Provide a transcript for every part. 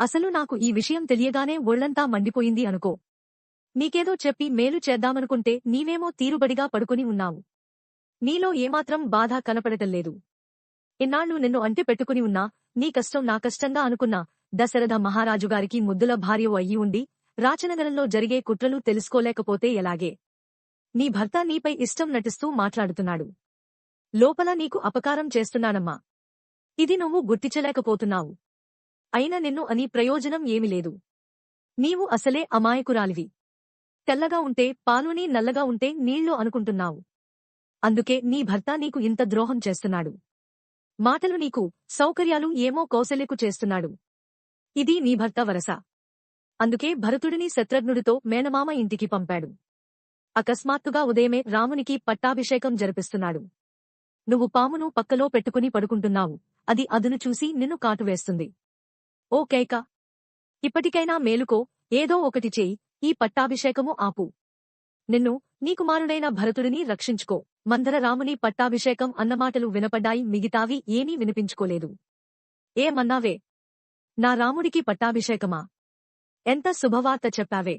అసలు నాకు ఈ విషయం తెలియగానే ఒళ్ళంతా మండిపోయింది అనుకో. నీకేదో చెప్పి మేలు చేద్దామనుకుంటే నీవేమో తీరుబడిగా పడుకుని ఉన్నావు. నీలో ఏమాత్రం బాధ కనపడటల్లేదు. ఇన్నాళ్ళు నిన్ను అంటి పెట్టుకుని ఉన్నా నీ కష్టం నా కష్టంగా అనుకున్నా దశరథ మహారాజుగారికి ముద్దుల భార్యవు అయ్యి ఉండి రాచనగరంలో జరిగే కుట్రలు తెలుసుకోలేకపోతే ఎలాగే? నీ భర్త నీపై ఇష్టం నటిస్తూ మాట్లాడుతున్నాడు. లోపల నీకు అపకారం చేస్తున్నానమ్మా. ఇది నువ్వు గుర్తించలేకపోతున్నావు. అయినా నిన్ను అని ప్రయోజనం ఏమి లేదు. నీవు అసలే అమాయకురాలివి. తెల్లగా ఉంటే పాలుని నల్లగా ఉంటే నీళ్ళు అనుకుంటున్నావు. అందుకే నీ భర్త నీకు ఇంత ద్రోహం చేస్తున్నాడు. మాటలు నీకు సౌకర్యాలు ఏమో కౌశల్యకు చేస్తున్నాడు. ఇది నీ భర్త వరస. అందుకే భరతుడిని శత్రుఘ్నుడితో మేనమామ ఇంటికి పంపాడు. అకస్మాత్తుగా ఉదయమే రామునికి పట్టాభిషేకం జరిపిస్తున్నాడు. నువ్వు పామును పక్కలో పెట్టుకుని పడుకుంటున్నావు. అది అదును చూసి నిన్ను కాటువేస్తుంది ఓ కైక ఇప్పటికైనా మేలుకో ఏదో ఒకటి చేయి ఈ పట్టాభిషేకము ఆపు. నిన్ను నీ కుమారుడైన భరతుడిని రక్షించుకో. మందరరాముని పట్టాభిషేకం అన్నమాటలు వినపడ్డాయి మిగతావి ఏమీ వినిపించుకోలేదు. ఏమన్నావే నా రాముడికి పట్టాభిషేకమా? ఎంత శుభవార్త చెప్పావే?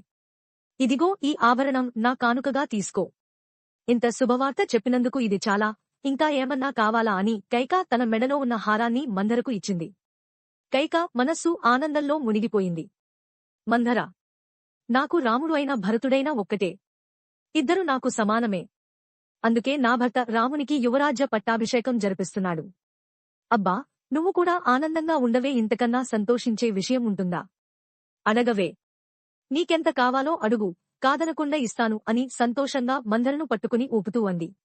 ఇదిగో ఈ ఆభరణం నా కానుకగా తీసుకో. ఇంత శుభవార్త చెప్పినందుకు ఇది చాలా ఇంకా ఏమన్నా కావాలా అని కైక తన మెడలో ఉన్న హారాన్ని మందరకు ఇచ్చింది. కైక మనస్సు ఆనందంలో మునిగిపోయింది. మంధర నాకు రాముడు అయిన భరతుడైనా ఒక్కటే. ఇద్దరు నాకు సమానమే. అందుకే నా భర్త రామునికి యువరాజ్య పట్టాభిషేకం జరిపిస్తున్నాడు. అబ్బా నువ్వు కూడా ఆనందంగా ఉండవే ఇంతకన్నా సంతోషించే విషయం ఉంటుందా? అడగవే. నీకెంత కావాలో అడుగు కాదనకుండా ఇస్తాను అని సంతోషంగా మందరను పట్టుకుని ఊపుతూ అంది.